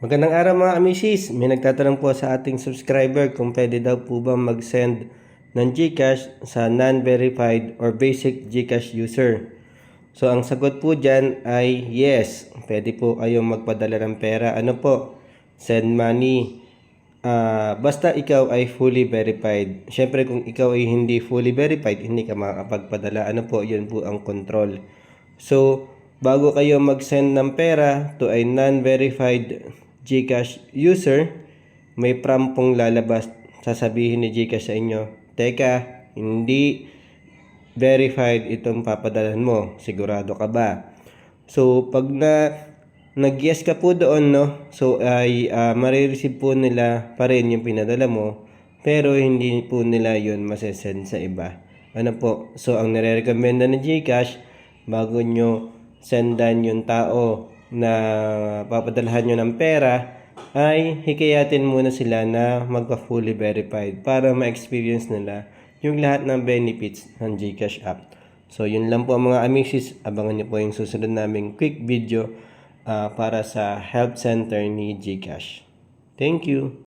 Magandang araw mga amisis. May nagtatanong po sa ating subscriber kung pwede daw po ba mag-send ng GCash sa non-verified or basic GCash user. So ang sagot po dyan ay yes. Pwede po kayong magpadala ng pera. Ano po? Send money. Ah, basta ikaw ay fully verified. Siyempre kung ikaw ay hindi fully verified, hindi ka makakapagpadala. Ano po? Yun po ang control. So, bago kayo mag-send ng pera to a non-verified GCash user, may prompt pong lalabas. Sasabihin ni GCash sa inyo, Teka, hindi verified itong papadalan mo. Sigurado ka ba? So, pag na nag-yes ka po doon, no? So, ay uh, marireceive po nila pa rin yung pinadala mo. Pero hindi po nila yun masesend sa iba. Ano po? So, ang nire-recommenda ng GCash, bago nyo sendan yung tao na papadalhan nyo ng pera, ay hikayatin muna sila na magpa-fully verified para ma-experience nila yung lahat ng benefits ng GCash app. So, yun lang po mga amisis. Abangan nyo po yung susunod naming quick video ah, para sa help center ni GCash. Thank you!